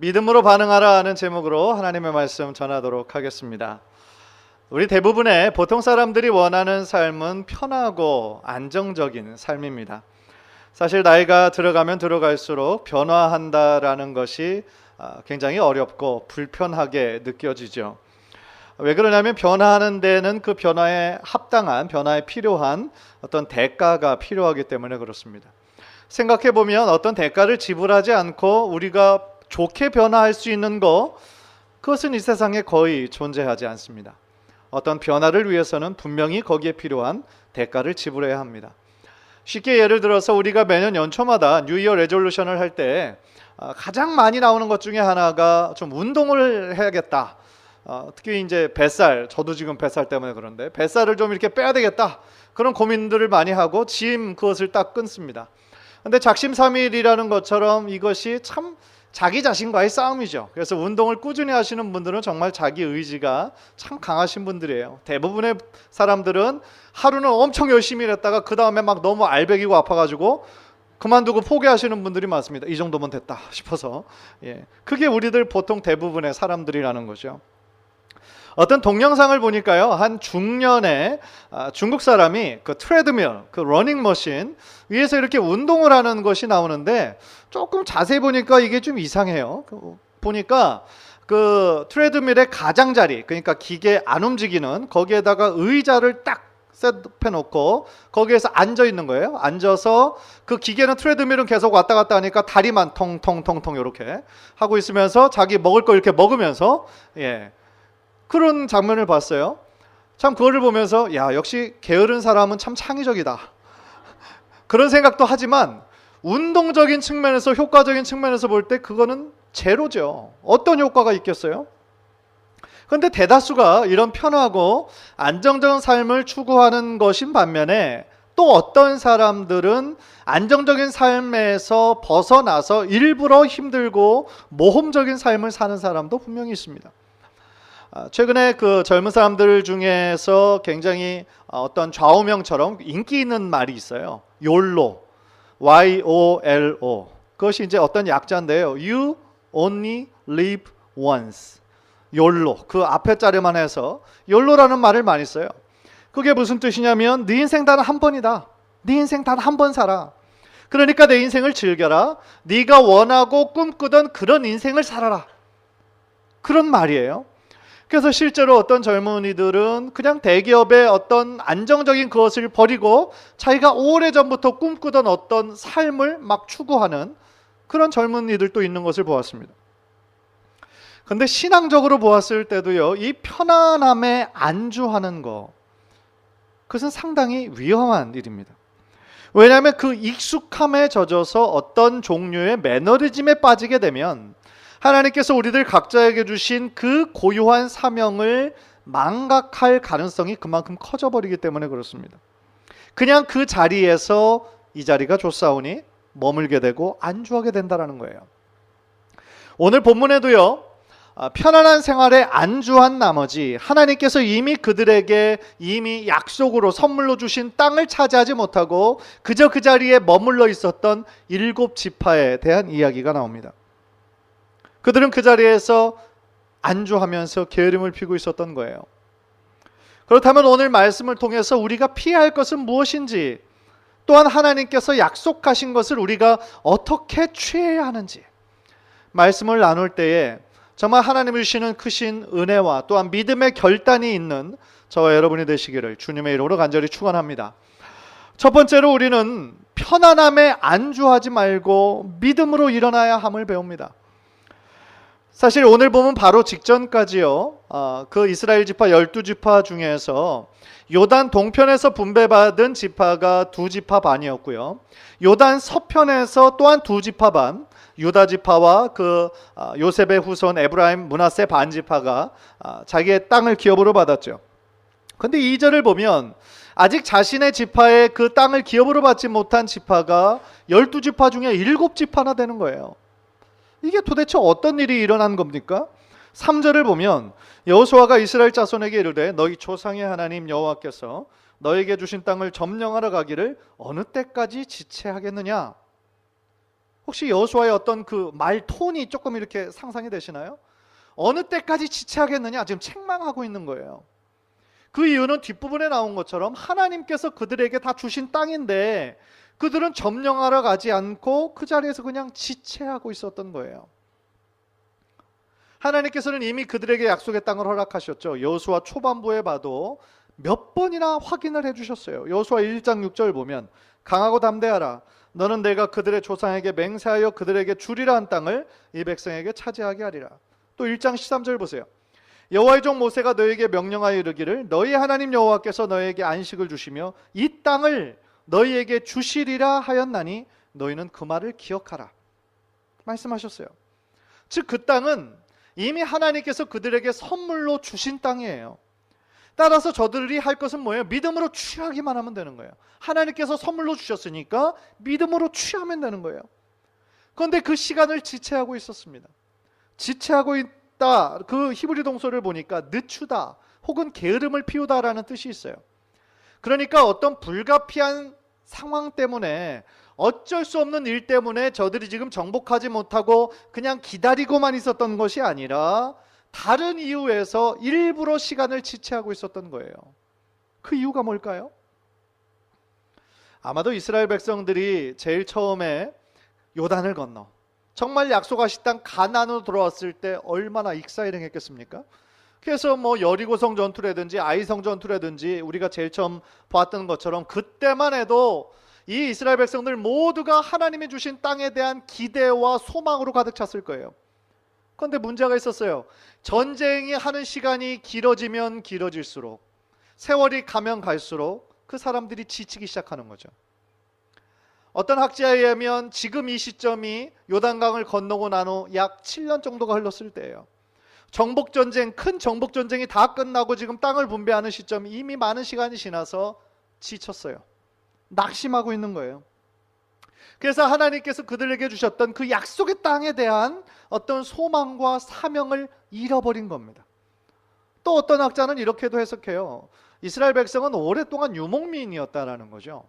믿음으로 반응하라 하는 제목으로 하나님의 말씀 전하도록 하겠습니다. 우리 대부분의 보통 사람들이 원하는 삶은 편하고 안정적인 삶입니다. 사실 나이가 들어가면 들어갈수록 변화한다라는 것이 아, 굉장히 어렵고 불편하게 느껴지죠. 왜 그러냐면 변화하는 데는 그 변화에 합당한 변화에 필요한 어떤 대가가 필요하기 때문에 그렇습니다. 생각해 보면 어떤 대가를 지불하지 않고 우리가 좋게 변화할 수 있는 거 그것은 이 세상에 거의 존재하지 않습니다. 어떤 변화를 위해서는 분명히 거기에 필요한 대가를 지불해야 합니다. 쉽게 예를 들어서 우리가 매년 연초마다 뉴이어 레졸루션을 할때 아, 가장 많이 나오는 것 중에 하나가 좀 운동을 해야겠다. 어, 특히 이제 뱃살, 저도 지금 뱃살 때문에 그런데 뱃살을 좀 이렇게 빼야 되겠다. 그런 고민들을 많이 하고 짐 그것을 딱 끊습니다. 근데 작심삼일이라는 것처럼 이것이 참 자기 자신과의 싸움이죠. 그래서 운동을 꾸준히 하시는 분들은 정말 자기 의지가 참 강하신 분들이에요. 대부분의 사람들은 하루는 엄청 열심히 일했다가 그 다음에 막 너무 알배기고 아파가지고 그만두고 포기하시는 분들이 많습니다. 이 정도면 됐다 싶어서 예, 그게 우리들 보통 대부분의 사람들이라는 거죠. 어떤 동영상을 보니까요 한 중년의 아, 중국 사람이 그 트레드밀 그 러닝 머신 위에서 이렇게 운동을 하는 것이 나오는데 조금 자세히 보니까 이게 좀 이상해요. 그, 보니까 그 트레드밀의 가장자리 그러니까 기계 안 움직이는 거기에다가 의자를 딱 셋해 놓고 거기에서 앉아 있는 거예요. 앉아서 그 기계는 트레드밀은 계속 왔다 갔다 하니까 다리만 통통통통 이렇게 하고 있으면서 자기 먹을 거 이렇게 먹으면서 예 그런 장면을 봤어요. 참 그거를 보면서 야 역시 게으른 사람은 참 창의적이다. 그런 생각도 하지만 운동적인 측면에서 효과적인 측면에서 볼 때 그거는 제로죠. 어떤 효과가 있겠어요? 그런데 대다수가 이런 편하고 안정적인 삶을 추구하는 것인 반면에 또 어떤 사람들은 안정적인 삶에서 벗어나서 일부러 힘들고 모험적인 삶을 사는 사람도 분명히 있습니다. 아, 최근에 그 젊은 사람들 중에서 굉장히 어, 어떤 좌우명처럼 인기 있는 말이 있어요. 욜로, Y-O-L-O. 그것이 이제 어떤 약자인데요. You only live once. 욜로. 그 앞에 자리만 해서 욜로라는 말을 많이 써요. 그게 무슨 뜻이냐면 네 인생 단 한 번이다. 네 인생 단 한 번 살아. 그러니까 내 인생을 즐겨라. 네가 원하고 꿈꾸던 그런 인생을 살아라. 그런 말이에요. 그래서 실제로 어떤 젊은이들은 그냥 대기업의 어떤 안정적인 그것을 버리고 자기가 오래전부터 꿈꾸던 어떤 삶을 막 추구하는 그런 젊은이들도 있는 것을 보았습니다. 근데 신앙적으로 보았을 때도요, 이 편안함에 안주하는 거, 그것은 상당히 위험한 일입니다. 왜냐하면 그 익숙함에 젖어서 어떤 종류의 매너리즘에 빠지게 되면 하나님께서 우리들 각자에게 주신 그 고유한 사명을 망각할 가능성이 그만큼 커져버리기 때문에 그렇습니다. 그냥 그 자리에서 이 자리가 좋사오니 머물게 되고 안주하게 된다라는 거예요. 오늘 본문에도요. 아, 편안한 생활에 안주한 나머지 하나님께서 이미 그들에게 이미 약속으로 선물로 주신 땅을 차지하지 못하고 그저 그 자리에 머물러 있었던 일곱 지파에 대한 이야기가 나옵니다. 그들은 그 자리에서 안주하면서 게으름을 피고 있었던 거예요. 그렇다면 오늘 말씀을 통해서 우리가 피해야 할 것은 무엇인지 또한 하나님께서 약속하신 것을 우리가 어떻게 취해야 하는지 말씀을 나눌 때에 정말 하나님 주시는 크신 은혜와 또한 믿음의 결단이 있는 저와 여러분이 되시기를 주님의 이름으로 간절히 축원합니다. 첫 번째로 우리는 편안함에 안주하지 말고 믿음으로 일어나야 함을 배웁니다. 사실 오늘 보면 바로 직전까지요. 어, 그 이스라엘 지파 열두 지파 중에서 요단 동편에서 분배받은 지파가 두 지파 반이었고요. 요단 서편에서 또한 두 지파 반, 유다 지파와 그 어, 요셉의 후손 에브라임 문하세 반 지파가 어, 자기의 땅을 기업으로 받았죠. 근데 이 절을 보면 아직 자신의 지파의 그 땅을 기업으로 받지 못한 지파가 열두 지파 중에 일곱 지파나 되는 거예요. 이게 도대체 어떤 일이 일어난 겁니까? 3절을 보면 여호수아가 이스라엘 자손에게 이르되 너희 조상의 하나님 여호와께서 너에게 주신 땅을 점령하러 가기를 어느 때까지 지체하겠느냐? 혹시 여호수아의 어떤 그 말 톤이 조금 이렇게 상상이 되시나요? 어느 때까지 지체하겠느냐 지금 책망하고 있는 거예요. 그 이유는 뒷부분에 나온 것처럼 하나님께서 그들에게 다 주신 땅인데 그들은 점령하러 가지 않고 그 자리에서 그냥 지체하고 있었던 거예요. 하나님께서는 이미 그들에게 약속의 땅을 허락하셨죠. 여호수아 초반부에 봐도 몇 번이나 확인을 해 주셨어요. 여호수아 1장 6절 보면 강하고 담대하라 너는 내가 그들의 조상에게 맹세하여 그들에게 주리라 한 땅을 이 백성에게 차지하게 하리라. 또 1장 13절 보세요. 여호와의 종 모세가 너에게 명령하여 이르기를 너희 하나님 여호와께서 너에게 안식을 주시며 이 땅을 너희에게 주시리라 하였나니 너희는 그 말을 기억하라. 말씀하셨어요. 즉 그 땅은 이미 하나님께서 그들에게 선물로 주신 땅이에요. 따라서 저들이 할 것은 뭐예요? 믿음으로 취하기만 하면 되는 거예요. 하나님께서 선물로 주셨으니까 믿음으로 취하면 되는 거예요. 그런데 그 시간을 지체하고 있었습니다. 지체하고 있다. 그 히브리 동서를 보니까 늦추다 혹은 게으름을 피우다라는 뜻이 있어요. 그러니까 어떤 불가피한 상황 때문에 어쩔 수 없는 일 때문에 저들이 지금 정복하지 못하고 그냥 기다리고만 있었던 것이 아니라 다른 이유에서 일부러 시간을 지체하고 있었던 거예요. 그 이유가 뭘까요? 아마도 이스라엘 백성들이 제일 처음에 요단을 건너 정말 약속하신 땅 가나안으로 돌아왔을 때 얼마나 익사일행했겠습니까? 그래서 뭐 여리고성 전투라든지 아이성 전투라든지 우리가 제일 처음 봤던 것처럼 그때만 해도 이 이스라엘 백성들 모두가 하나님이 주신 땅에 대한 기대와 소망으로 가득 찼을 거예요. 그런데 문제가 있었어요. 전쟁이 하는 시간이 길어지면 길어질수록 세월이 가면 갈수록 그 사람들이 지치기 시작하는 거죠. 어떤 학자에 의하면 지금 이 시점이 요단강을 건너고 난 후 약 7년 정도가 흘렀을 때예요. 정복 전쟁, 큰 정복 전쟁이 다 끝나고 지금 땅을 분배하는 시점이 이미 많은 시간이 지나서 지쳤어요. 낙심하고 있는 거예요. 그래서 하나님께서 그들에게 주셨던 그 약속의 땅에 대한 어떤 소망과 사명을 잃어버린 겁니다. 또 어떤 학자는 이렇게도 해석해요. 이스라엘 백성은 오랫동안 유목민이었다라는 거죠.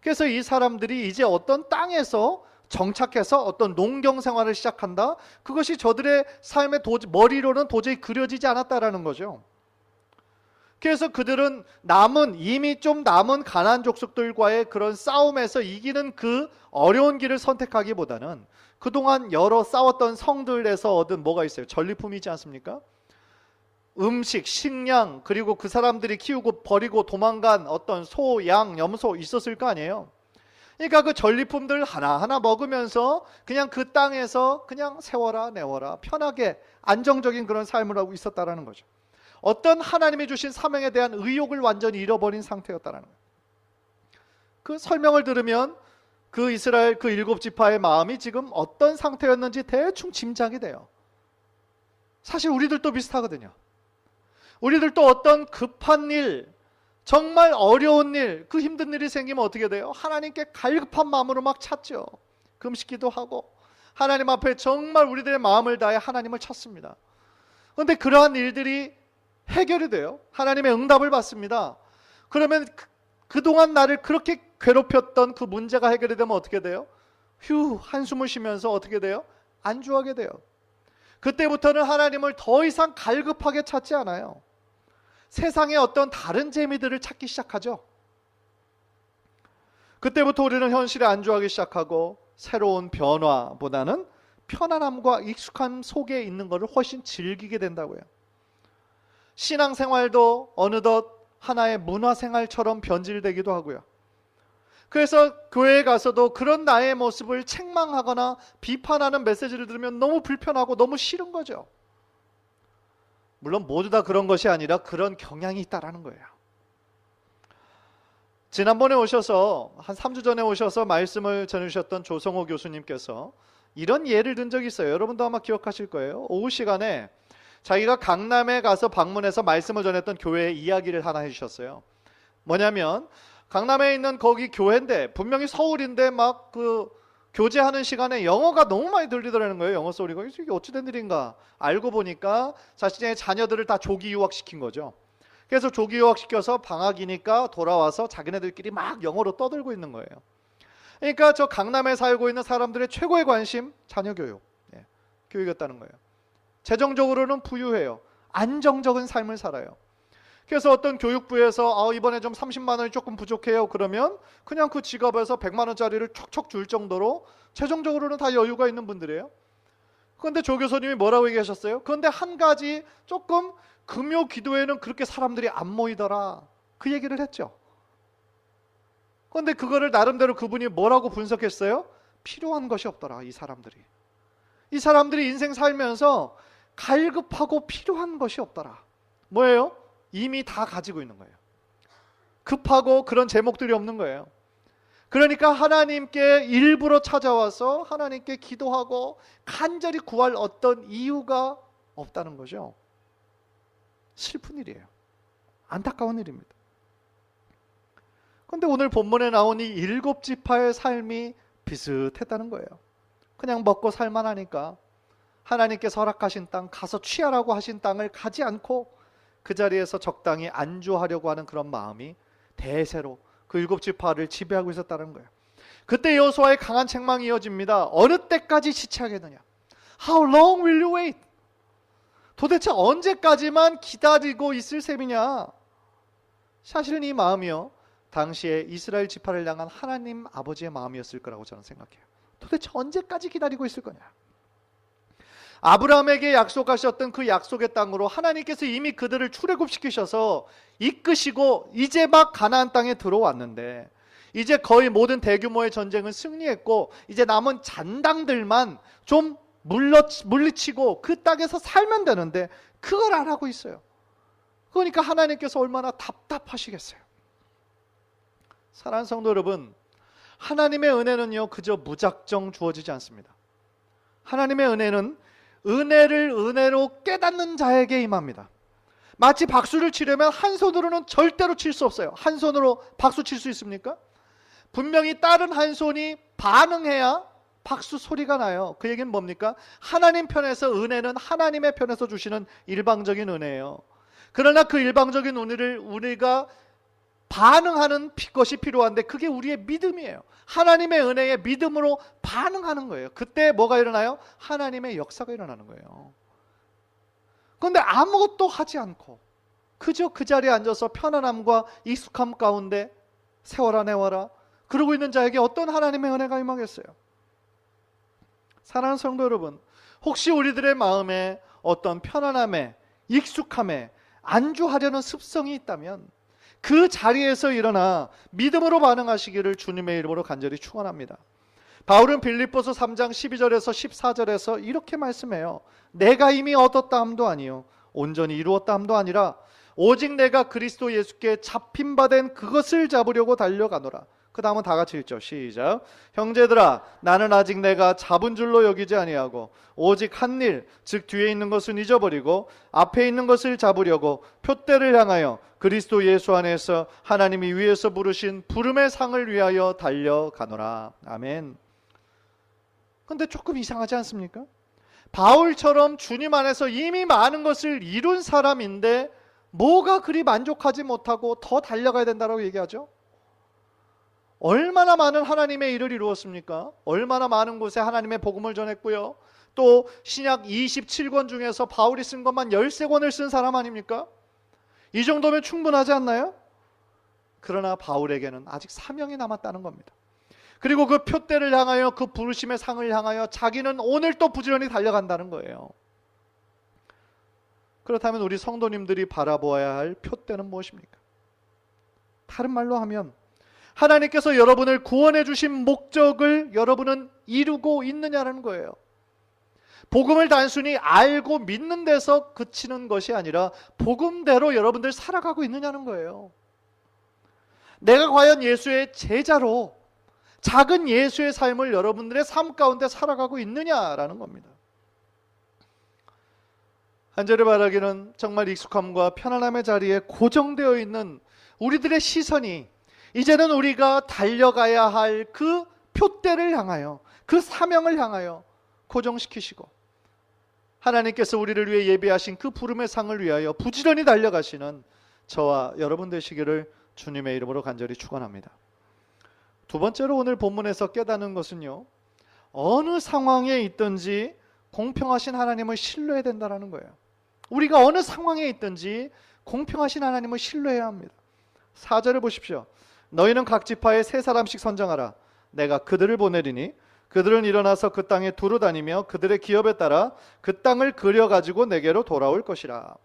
그래서 이 사람들이 이제 어떤 땅에서 정착해서 어떤 농경 생활을 시작한다. 그것이 저들의 삶의 도저, 머리로는 도저히 그려지지 않았다라는 거죠. 그래서 그들은 남은 이미 좀 남은 가난 족속들과의 그런 싸움에서 이기는 그 어려운 길을 선택하기보다는 그동안 여러 싸웠던 성들에서 얻은 뭐가 있어요? 전리품이지 않습니까? 음식, 식량, 그리고 그 사람들이 키우고 버리고 도망간 어떤 소, 양, 염소 있었을 거 아니에요? 그러니까 그 전리품들 하나하나 먹으면서 그냥 그 땅에서 그냥 세워라, 내워라, 편하게 안정적인 그런 삶을 하고 있었다라는 거죠. 어떤 하나님이 주신 사명에 대한 의욕을 완전히 잃어버린 상태였다라는 거예요. 그 설명을 들으면 그 이스라엘 그 일곱 지파의 마음이 지금 어떤 상태였는지 대충 짐작이 돼요. 사실 우리들도 비슷하거든요. 우리들도 어떤 급한 일, 정말 어려운 일, 그 힘든 일이 생기면 어떻게 돼요? 하나님께 갈급한 마음으로 막 찾죠. 금식기도 하고 하나님 앞에 정말 우리들의 마음을 다해 하나님을 찾습니다. 그런데 그러한 일들이 해결이 돼요. 하나님의 응답을 받습니다. 그러면 그, 그동안 나를 그렇게 괴롭혔던 그 문제가 해결이 되면 어떻게 돼요? 휴, 한숨을 쉬면서 어떻게 돼요? 안주하게 돼요. 그때부터는 하나님을 더 이상 갈급하게 찾지 않아요. 세상의 어떤 다른 재미들을 찾기 시작하죠. 그때부터 우리는 현실에 안주하기 시작하고 새로운 변화보다는 편안함과 익숙함 속에 있는 것을 훨씬 즐기게 된다고요. 신앙생활도 어느덧 하나의 문화생활처럼 변질되기도 하고요. 그래서 교회에 가서도 그런 나의 모습을 책망하거나 비판하는 메시지를 들으면 너무 불편하고 너무 싫은 거죠. 물론 모두 다 그런 것이 아니라 그런 경향이 있다라는 거예요. 지난번에 오셔서 한 3주 전에 오셔서 말씀을 전해 주셨던 조성호 교수님께서 이런 예를 든 적이 있어요. 여러분도 아마 기억하실 거예요. 오후 시간에 자기가 강남에 가서 방문해서 말씀을 전했던 교회의 이야기를 하나 해 주셨어요. 뭐냐면 강남에 있는 거기 교회인데 분명히 서울인데 막 그 교제하는 시간에 영어가 너무 많이 들리더라는 거예요. 영어 소리가 이게 어찌된 일인가 알고 보니까 자신의 자녀들을 다 조기 유학시킨 거죠. 그래서 조기 유학시켜서 방학이니까 돌아와서 자기네들끼리 막 영어로 떠들고 있는 거예요. 그러니까 저 강남에 살고 있는 사람들의 최고의 관심 자녀 교육, 예, 교육이었다는 거예요. 재정적으로는 부유해요. 안정적인 삶을 살아요. 그래서 어떤 교육부에서 아, 이번에 좀 30만 원이 조금 부족해요. 그러면 그냥 그 지갑에서 100만 원짜리를 촉촉 줄 정도로 재정적으로는 다 여유가 있는 분들이에요. 그런데 조 교수님이 뭐라고 얘기하셨어요? 그런데 한 가지 조금 금요 기도에는 그렇게 사람들이 안 모이더라. 그 얘기를 했죠. 그런데 그거를 나름대로 그분이 뭐라고 분석했어요? 필요한 것이 없더라. 이 사람들이. 이 사람들이 인생 살면서 갈급하고 필요한 것이 없더라. 뭐예요? 이미 다 가지고 있는 거예요. 급하고 그런 제목들이 없는 거예요. 그러니까 하나님께 일부러 찾아와서 하나님께 기도하고 간절히 구할 어떤 이유가 없다는 거죠. 슬픈 일이에요. 안타까운 일입니다. 그런데 오늘 본문에 나온 이 일곱 지파의 삶이 비슷했다는 거예요. 그냥 먹고 살만하니까 하나님께서 허락하신 땅 가서 취하라고 하신 땅을 가지 않고 그 자리에서 적당히 안주하려고 하는 그런 마음이 대세로 그 일곱 지파를 지배하고 있었다는 거예요. 그때 여호수아의 강한 책망이 이어집니다. 어느 때까지 지체하겠느냐? How long will you wait? 도대체 언제까지만 기다리고 있을 셈이냐? 사실은 이 마음이요. 당시에 이스라엘 지파를 향한 하나님 아버지의 마음이었을 거라고 저는 생각해요. 도대체 언제까지 기다리고 있을 거냐? 아브라함에게 약속하셨던 그 약속의 땅으로 하나님께서 이미 그들을 출애굽시키셔서 이끄시고 이제 막 가나안 땅에 들어왔는데 이제 거의 모든 대규모의 전쟁은 승리했고 이제 남은 잔당들만 좀 물러, 물리치고 그 땅에서 살면 되는데 그걸 안 하고 있어요. 그러니까 하나님께서 얼마나 답답하시겠어요. 사랑하는 성도 여러분, 하나님의 은혜는요 그저 무작정 주어지지 않습니다. 하나님의 은혜는 은혜를 은혜로 깨닫는 자에게 임합니다. 마치 박수를 치려면 한 손으로는 절대로 칠 수 없어요. 한 손으로 박수 칠 수 있습니까? 분명히 다른 한 손이 반응해야 박수 소리가 나요. 그 얘기는 뭡니까? 하나님 편에서 은혜는 하나님의 편에서 주시는 일방적인 은혜예요. 그러나 그 일방적인 은혜를 우리가 반응하는 것이 필요한데 그게 우리의 믿음이에요. 하나님의 은혜에 믿음으로 반응하는 거예요. 그때 뭐가 일어나요? 하나님의 역사가 일어나는 거예요. 그런데 아무것도 하지 않고 그저 그 자리에 앉아서 편안함과 익숙함 가운데 세워라 내워라 그러고 있는 자에게 어떤 하나님의 은혜가 임하겠어요? 사랑하는 성도 여러분, 혹시 우리들의 마음에 어떤 편안함에 익숙함에 안주하려는 습성이 있다면 그 자리에서 일어나 믿음으로 반응하시기를 주님의 이름으로 간절히 축원합니다. 바울은 빌립보서 3장 12절에서 14절에서 이렇게 말씀해요. 내가 이미 얻었다 함도 아니요 온전히 이루었다 함도 아니라 오직 내가 그리스도 예수께 잡힌 바 된 그것을 잡으려고 달려가노라. 그 다음은 다 같이 읽죠. 시작. 형제들아, 나는 아직 내가 잡은 줄로 여기지 아니하고 오직 한 일, 즉 뒤에 있는 것은 잊어버리고 앞에 있는 것을 잡으려고 표대를 향하여 그리스도 예수 안에서 하나님이 위에서 부르신 부름의 상을 위하여 달려가노라. 아멘. 근데 조금 이상하지 않습니까? 바울처럼 주님 안에서 이미 많은 것을 이룬 사람인데 뭐가 그리 만족하지 못하고 더 달려가야 된다고 얘기하죠? 얼마나 많은 하나님의 일을 이루었습니까? 얼마나 많은 곳에 하나님의 복음을 전했고요. 또 신약 27권 중에서 바울이 쓴 것만 13권을 쓴 사람 아닙니까? 이 정도면 충분하지 않나요? 그러나 바울에게는 아직 사명이 남았다는 겁니다. 그리고 그 표대를 향하여 그 부르심의 상을 향하여 자기는 오늘 또 부지런히 달려간다는 거예요. 그렇다면 우리 성도님들이 바라보아야 할 표대는 무엇입니까? 다른 말로 하면 하나님께서 여러분을 구원해 주신 목적을 여러분은 이루고 있느냐라는 거예요. 복음을 단순히 알고 믿는 데서 그치는 것이 아니라 복음대로 여러분들 살아가고 있느냐는 거예요. 내가 과연 예수의 제자로 작은 예수의 삶을 여러분들의 삶 가운데 살아가고 있느냐라는 겁니다. 한 절에 말하기는 정말 익숙함과 편안함의 자리에 고정되어 있는 우리들의 시선이 이제는 우리가 달려가야 할 그 표대를 향하여 그 사명을 향하여 고정시키시고 하나님께서 우리를 위해 예배하신 그 부름의 상을 위하여 부지런히 달려가시는 저와 여러분 되시기를 주님의 이름으로 간절히 축원합니다. 두 번째로 오늘 본문에서 깨닫는 것은요. 어느 상황에 있든지 공평하신 하나님을 신뢰해야 된다는 거예요. 우리가 어느 상황에 있든지 공평하신 하나님을 신뢰해야 합니다. 4절을 보십시오. 너희는 각 지파에 세 사람씩 선정하라. 내가 그들을 보내리니 그들은 일어나서 그 땅에 두루 다니며 그들의 기업에 따라 그 땅을 그려 가지고 내게로 돌아올 것이라.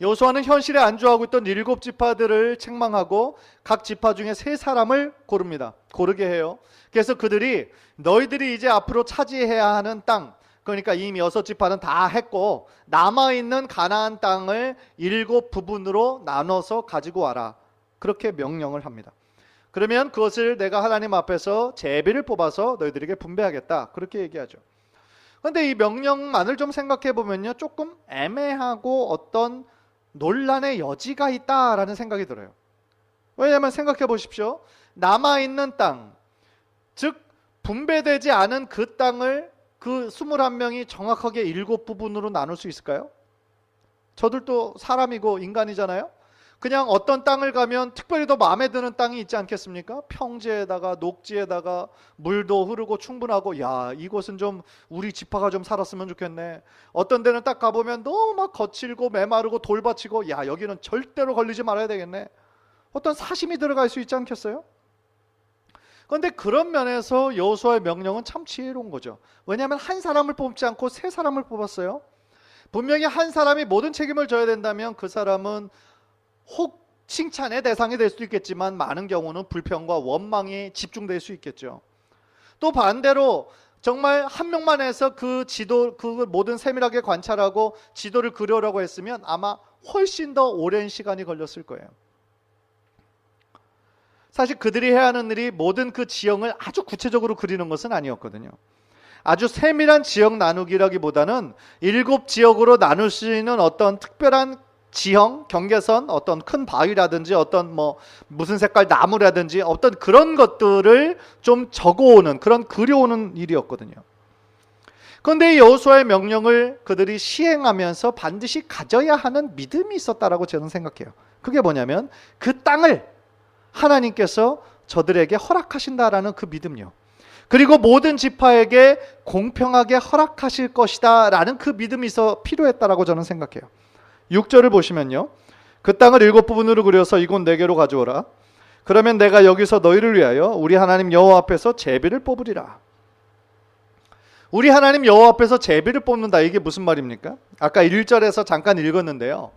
여호수아는 현실에 안주하고 있던 일곱 지파들을 책망하고 각 지파 중에 세 사람을 고릅니다. 고르게 해요. 그래서 그들이 너희들이 이제 앞으로 차지해야 하는 땅, 그러니까 이미 여섯 지파는 다 했고 남아 있는 가나안 땅을 일곱 부분으로 나눠서 가지고 와라. 그렇게 명령을 합니다. 그러면 그것을 내가 하나님 앞에서 제비를 뽑아서 너희들에게 분배하겠다. 그렇게 얘기하죠. 그런데 이 명령만을 좀 생각해 보면요. 조금 애매하고 어떤 논란의 여지가 있다라는 생각이 들어요. 왜냐하면 생각해 보십시오. 남아 있는 땅, 즉 분배되지 않은 그 땅을 그 21명이 정확하게 일곱 부분으로 나눌 수 있을까요? 저들도 사람이고 인간이잖아요. 그냥 어떤 땅을 가면 특별히 더 마음에 드는 땅이 있지 않겠습니까? 평지에다가 녹지에다가 물도 흐르고 충분하고 야 이곳은 좀 우리 지파가 좀 살았으면 좋겠네. 어떤 데는 딱 가보면 너무 막 거칠고 메마르고 돌밭이고 야 여기는 절대로 걸리지 말아야 되겠네. 어떤 사심이 들어갈 수 있지 않겠어요? 그런데 그런 면에서 여호수아의 명령은 참 지혜로운 거죠. 왜냐하면 한 사람을 뽑지 않고 세 사람을 뽑았어요. 분명히 한 사람이 모든 책임을 져야 된다면 그 사람은 혹 칭찬의 대상이 될 수도 있겠지만 많은 경우는 불평과 원망이 집중될 수 있겠죠. 또 반대로 정말 한 명만 해서 그 지도 그 모든 세밀하게 관찰하고 지도를 그려라고 했으면 아마 훨씬 더 오랜 시간이 걸렸을 거예요. 사실 그들이 해야 하는 일이 모든 그 지형을 아주 구체적으로 그리는 것은 아니었거든요. 아주 세밀한 지역 나누기라기보다는 일곱 지역으로 나눌 수 있는 어떤 특별한 지형, 경계선, 어떤 큰 바위라든지 어떤 뭐 무슨 색깔 나무라든지 어떤 그런 것들을 좀 적어오는 그런 그려오는 일이었거든요. 그런데 여호수아의 명령을 그들이 시행하면서 반드시 가져야 하는 믿음이 있었다라고 저는 생각해요. 그게 뭐냐면 그 땅을 하나님께서 저들에게 허락하신다라는 그 믿음요. 그리고 모든 지파에게 공평하게 허락하실 것이다라는 그 믿음이 있어 필요했다라고 저는 생각해요. 6절을 보시면요. 그 땅을 일곱 부분으로 그려서 이곳 네 개로 가져오라. 그러면 내가 여기서 너희를 위하여 우리 하나님 여호와 앞에서 제비를 뽑으리라. 우리 하나님 여호와 앞에서 제비를 뽑는다. 이게 무슨 말입니까? 아까 1절에서 잠깐 읽었는데요.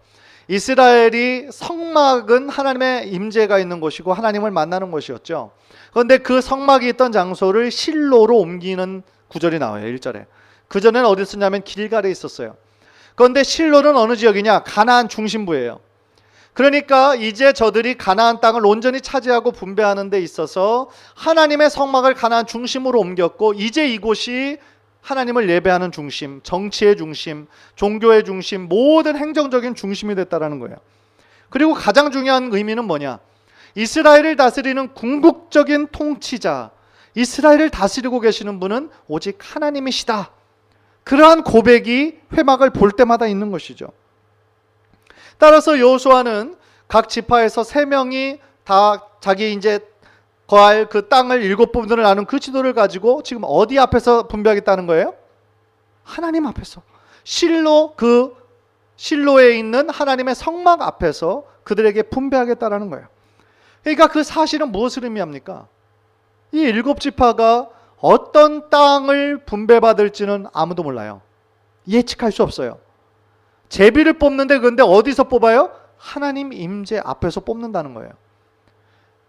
이스라엘이 성막은 하나님의 임재가 있는 곳이고 하나님을 만나는 곳이었죠. 그런데 그 성막이 있던 장소를 실로로 옮기는 구절이 나와요. 1절에. 그 전에는 어디 있었냐면 길갈에 있었어요. 그런데 실로는 어느 지역이냐? 가나안 중심부예요. 그러니까 이제 저들이 가나안 땅을 온전히 차지하고 분배하는 데 있어서 하나님의 성막을 가나안 중심으로 옮겼고 이제 이곳이 하나님을 예배하는 중심, 정치의 중심, 종교의 중심, 모든 행정적인 중심이 됐다라는 거예요. 그리고 가장 중요한 의미는 뭐냐? 이스라엘을 다스리는 궁극적인 통치자, 이스라엘을 다스리고 계시는 분은 오직 하나님이시다. 그러한 고백이 회막을 볼 때마다 있는 것이죠. 따라서 여호수아는 각 지파에서 세 명이 다 자기 이제 거할 그 땅을 일곱 부분으로 나눈 그 지도를 가지고 지금 어디 앞에서 분배하겠다는 거예요? 하나님 앞에서 실로 그 실로에 있는 하나님의 성막 앞에서 그들에게 분배하겠다라는 거예요. 그러니까 그 사실은 무엇을 의미합니까? 이 일곱 지파가 어떤 땅을 분배받을지는 아무도 몰라요. 예측할 수 없어요. 제비를 뽑는데 그런데 어디서 뽑아요? 하나님 임재 앞에서 뽑는다는 거예요.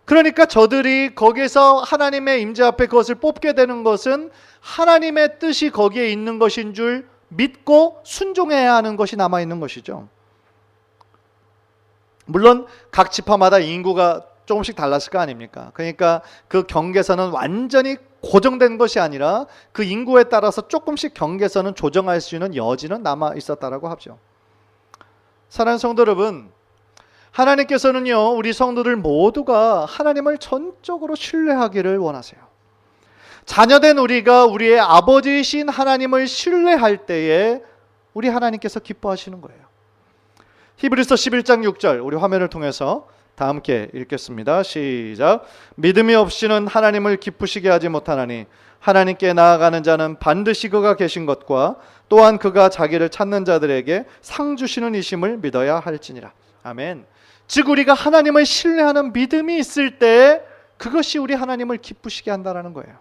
그러니까 저들이 거기서 하나님의 임재 앞에 그것을 뽑게 되는 것은 하나님의 뜻이 거기에 있는 것인 줄 믿고 순종해야 하는 것이 남아 있는 것이죠. 물론 각 지파마다 인구가 조금씩 달랐을 거 아닙니까? 그러니까 그 경계선은 완전히 고정된 것이 아니라 그 인구에 따라서 조금씩 경계선은 조정할 수 있는 여지는 남아 있었다라고 하죠. 사랑하는 성도 여러분, 하나님께서는요, 우리 성도들 모두가 하나님을 전적으로 신뢰하기를 원하세요. 자녀된 우리가 우리의 아버지이신 하나님을 신뢰할 때에 우리 하나님께서 기뻐하시는 거예요. 히브리서 11장 6절 우리 화면을 통해서 다 함께 읽겠습니다. 시작. 믿음이 없이는 하나님을 기쁘시게 하지 못하나니 하나님께 나아가는 자는 반드시 그가 계신 것과 또한 그가 자기를 찾는 자들에게 상 주시는 이심을 믿어야 할지니라. 아멘. 즉 우리가 하나님을 신뢰하는 믿음이 있을 때 그것이 우리 하나님을 기쁘시게 한다라는 거예요.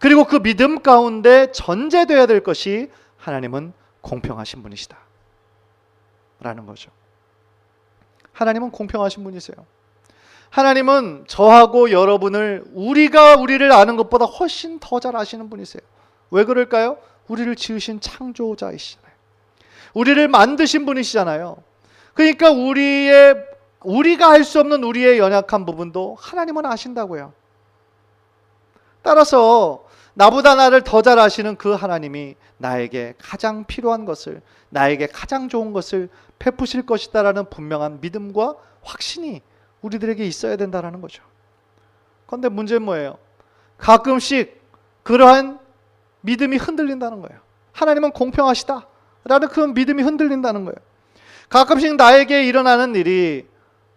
그리고 그 믿음 가운데 전제되어야 될 것이 하나님은 공평하신 분이시다. 라는 거죠. 하나님은 공평하신 분이세요. 하나님은 저하고 여러분을 우리가 우리를 아는 것보다 훨씬 더 잘 아시는 분이세요. 왜 그럴까요? 우리를 지으신 창조자이시잖아요. 우리를 만드신 분이시잖아요. 그러니까 우리의 우리가 할 수 없는 우리의 연약한 부분도 하나님은 아신다고요. 따라서 나보다 나를 더 잘 아시는 그 하나님이 나에게 가장 필요한 것을 나에게 가장 좋은 것을 베푸실 것이다라는 분명한 믿음과 확신이 우리들에게 있어야 된다라는 거죠. 그런데 문제는 뭐예요? 가끔씩 그러한 믿음이 흔들린다는 거예요. 하나님은 공평하시다 라는 그 믿음이 흔들린다는 거예요. 가끔씩 나에게 일어나는 일이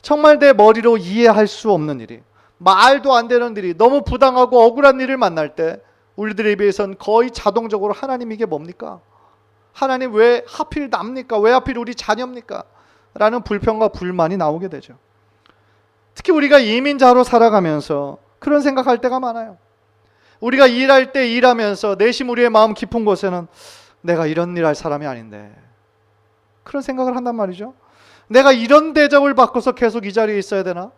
정말 내 머리로 이해할 수 없는 일이 말도 안 되는 일이 너무 부당하고 억울한 일을 만날 때 우리들에 비해선 거의 자동적으로 하나님 이게 뭡니까? 하나님 왜 하필 납니까? 왜 하필 우리 자녀입니까? 라는 불평과 불만이 나오게 되죠. 특히 우리가 이민자로 살아가면서 그런 생각할 때가 많아요. 우리가 일할 때 일하면서 내심 우리의 마음 깊은 곳에는 내가 이런 일 할 사람이 아닌데 그런 생각을 한단 말이죠. 내가 이런 대접을 받고서 계속 이 자리에 있어야 되나?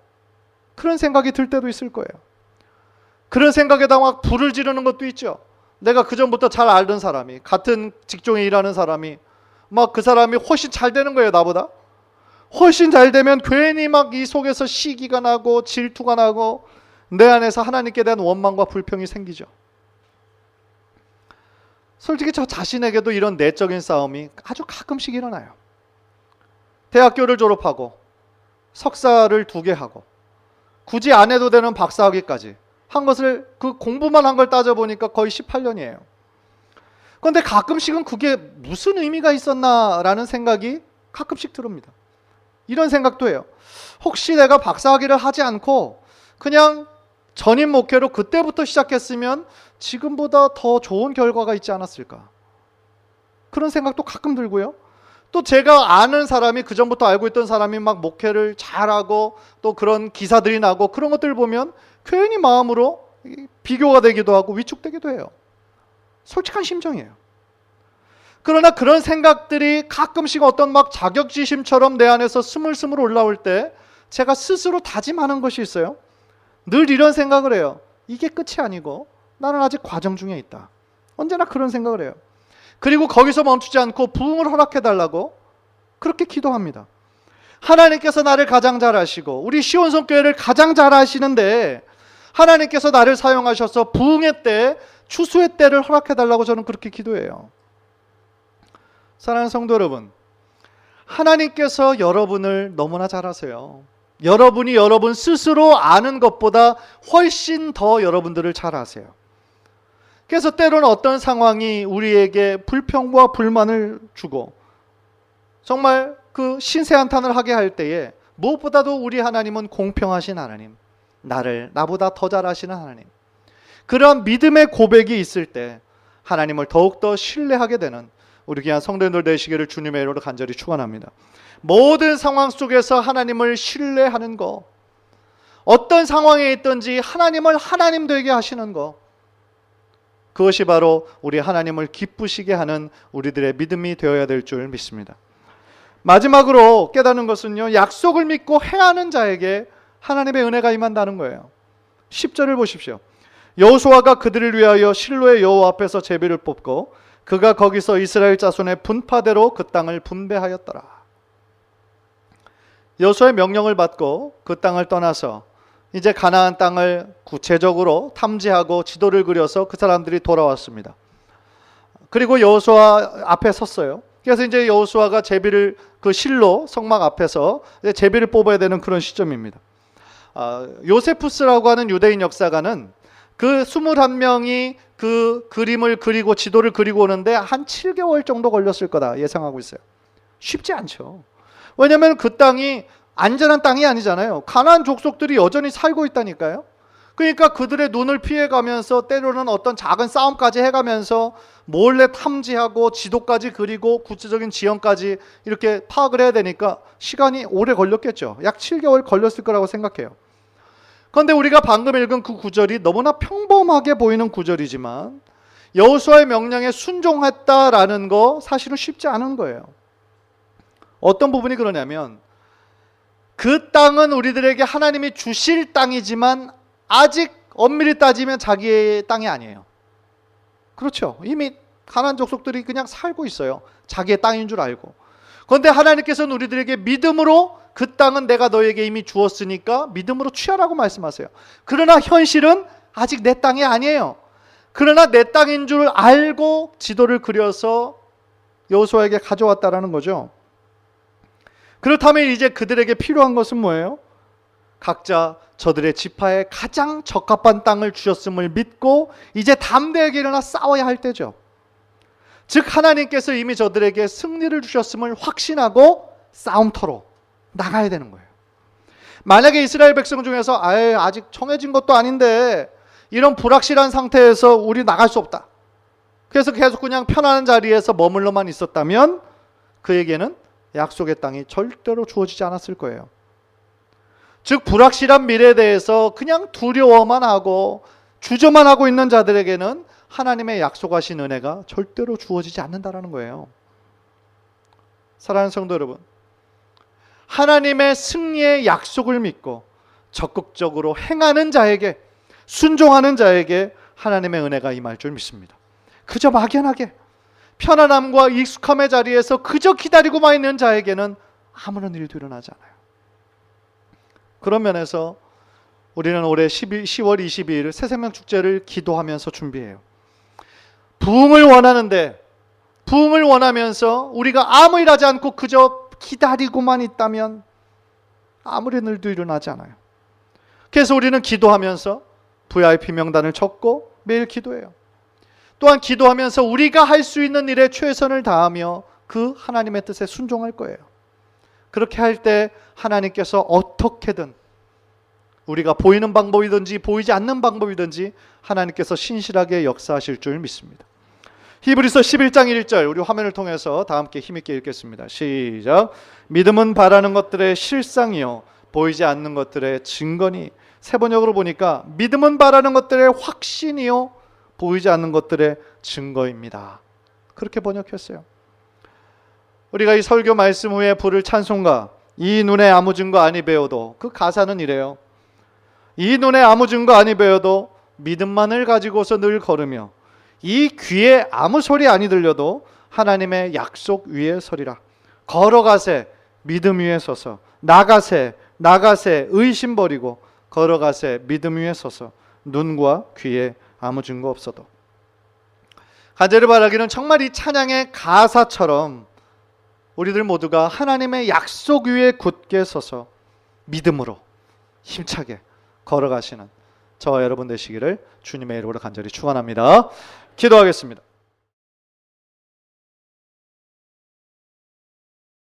그런 생각이 들 때도 있을 거예요. 그런 생각에다 막 불을 지르는 것도 있죠. 내가 그전부터 잘 알던 사람이 같은 직종에 일하는 사람이 막 그 사람이 훨씬 잘 되는 거예요, 나보다. 훨씬 잘 되면 괜히 막 이 속에서 시기가 나고 질투가 나고 내 안에서 하나님께 대한 원망과 불평이 생기죠. 솔직히 저 자신에게도 이런 내적인 싸움이 아주 가끔씩 일어나요. 대학교를 졸업하고 석사를 두 개 하고 굳이 안 해도 되는 박사학위까지 한 것을 그 공부만 한 걸 따져보니까 거의 18년이에요. 그런데 가끔씩은 그게 무슨 의미가 있었나라는 생각이 가끔씩 들습니다. 이런 생각도 해요. 혹시 내가 박사학위를 하지 않고 그냥 전임 목회로 그때부터 시작했으면 지금보다 더 좋은 결과가 있지 않았을까? 그런 생각도 가끔 들고요. 또 제가 아는 사람이 그 전부터 알고 있던 사람이 막 목회를 잘하고 또 그런 기사들이 나고 그런 것들 보면 괜히 마음으로 비교가 되기도 하고 위축되기도 해요. 솔직한 심정이에요. 그러나 그런 생각들이 가끔씩 어떤 막 자격지심처럼 내 안에서 스물스물 올라올 때 제가 스스로 다짐하는 것이 있어요. 늘 이런 생각을 해요. 이게 끝이 아니고 나는 아직 과정 중에 있다. 언제나 그런 생각을 해요. 그리고 거기서 멈추지 않고 부흥을 허락해 달라고 그렇게 기도합니다. 하나님께서 나를 가장 잘 아시고 우리 시온성 교회를 가장 잘 아시는데 하나님께서 나를 사용하셔서 부흥의 때 추수의 때를 허락해 달라고 저는 그렇게 기도해요. 사랑하는 성도 여러분, 하나님께서 여러분을 너무나 잘 아세요. 여러분이 여러분 스스로 아는 것보다 훨씬 더 여러분들을 잘 아세요. 그래서 때로는 어떤 상황이 우리에게 불평과 불만을 주고 정말 그 신세 한탄을 하게 할 때에 무엇보다도 우리 하나님은 공평하신 하나님, 나를 나보다 더 잘하시는 하나님. 그런 믿음의 고백이 있을 때 하나님을 더욱더 신뢰하게 되는 우리 귀한 성도님들 되시기를 주님의 이름으로 간절히 축원합니다. 모든 상황 속에서 하나님을 신뢰하는 거, 어떤 상황에 있든지 하나님을 하나님 되게 하시는 거, 그것이 바로 우리 하나님을 기쁘시게 하는 우리들의 믿음이 되어야 될 줄 믿습니다. 마지막으로 깨닫는 것은요, 약속을 믿고 행하는 자에게 하나님의 은혜가 임한다는 거예요. 10절을 보십시오. 여호수아가 그들을 위하여 실로의 여호와 앞에서 제비를 뽑고 그가 거기서 이스라엘 자손의 분파대로 그 땅을 분배하였더라. 여호수아의 명령을 받고 그 땅을 떠나서 이제 가나안 땅을 구체적으로 탐지하고 지도를 그려서 그 사람들이 돌아왔습니다. 그리고 여호수아 앞에 섰어요. 그래서 이제 여호수아가 제비를 그 실로 성막 앞에서 제비를 뽑아야 되는 그런 시점입니다. 아, 요세푸스라고 하는 유대인 역사가는 그 21명이 그 그림을 그리고 지도를 그리고 오는데 한 7개월 정도 걸렸을 거다 예상하고 있어요. 쉽지 않죠. 왜냐하면 그 땅이 안전한 땅이 아니잖아요. 가나안 족속들이 여전히 살고 있다니까요. 그러니까 그들의 눈을 피해가면서 때로는 어떤 작은 싸움까지 해가면서 몰래 탐지하고 지도까지 그리고 구체적인 지형까지 이렇게 파악을 해야 되니까 시간이 오래 걸렸겠죠. 약 7개월 걸렸을 거라고 생각해요. 그런데 우리가 방금 읽은 그 구절이 너무나 평범하게 보이는 구절이지만 여호수아의 명령에 순종했다라는 거 사실은 쉽지 않은 거예요. 어떤 부분이 그러냐면 그 땅은 우리들에게 하나님이 주실 땅이지만 아직 엄밀히 따지면 자기의 땅이 아니에요. 그렇죠. 이미 가난 족속들이 그냥 살고 있어요. 자기의 땅인 줄 알고. 그런데 하나님께서는 우리들에게 믿음으로 그 땅은 내가 너에게 이미 주었으니까 믿음으로 취하라고 말씀하세요. 그러나 현실은 아직 내 땅이 아니에요. 그러나 내 땅인 줄 알고 지도를 그려서 여호수아에게 가져왔다라는 거죠. 그렇다면 이제 그들에게 필요한 것은 뭐예요? 각자 저들의 지파에 가장 적합한 땅을 주셨음을 믿고 이제 담대하게 일어나 싸워야 할 때죠. 즉 하나님께서 이미 저들에게 승리를 주셨음을 확신하고 싸움터로 나가야 되는 거예요. 만약에 이스라엘 백성 중에서 아예 아직 정해진 것도 아닌데 이런 불확실한 상태에서 우리 나갈 수 없다. 그래서 계속 그냥 편안한 자리에서 머물러만 있었다면 그에게는 약속의 땅이 절대로 주어지지 않았을 거예요. 즉 불확실한 미래에 대해서 그냥 두려워만 하고 주저만 하고 있는 자들에게는 하나님의 약속하신 은혜가 절대로 주어지지 않는다라는 거예요. 사랑하는 성도 여러분, 하나님의 승리의 약속을 믿고 적극적으로 행하는 자에게 순종하는 자에게 하나님의 은혜가 임할 줄 믿습니다. 그저 막연하게 편안함과 익숙함의 자리에서 그저 기다리고만 있는 자에게는 아무런 일도 일어나지 않아요. 그런 면에서 우리는 올해 12, 10월 22일 새생명 축제를 기도하면서 준비해요. 부흥을 원하는데 부흥을 원하면서 우리가 아무 일 하지 않고 그저 기다리고만 있다면 아무런 일도 일어나지 않아요. 그래서 우리는 기도하면서 VIP 명단을 적고 매일 기도해요. 또한 기도하면서 우리가 할 수 있는 일에 최선을 다하며 그 하나님의 뜻에 순종할 거예요. 그렇게 할 때 하나님께서 어떻게든 우리가 보이는 방법이든지 보이지 않는 방법이든지 하나님께서 신실하게 역사하실 줄 믿습니다. 히브리서 11장 1절 우리 화면을 통해서 다 함께 힘있게 읽겠습니다. 시작. 믿음은 바라는 것들의 실상이요 보이지 않는 것들의 증거니 세 번역으로 보니까 믿음은 바라는 것들의 확신이요 보이지 않는 것들의 증거입니다. 그렇게 번역했어요. 우리가 이 설교 말씀 후에 부를 찬송가 이 눈에 아무 증거 아니 배워도 그 가사는 이래요. 이 눈에 아무 증거 아니 배워도 믿음만을 가지고서 늘 걸으며 이 귀에 아무 소리 아니 들려도 하나님의 약속 위에 서리라. 걸어가세 믿음 위에 서서 나가세 나가세 의심 버리고 걸어가세 믿음 위에 서서 눈과 귀에 아무 증거 없어도 간절히 바라기는 정말 이 찬양의 가사처럼 우리들 모두가 하나님의 약속 위에 굳게 서서 믿음으로 힘차게 걸어가시는 저와 여러분 되시기를 주님의 이름으로 간절히 축원합니다. 기도하겠습니다.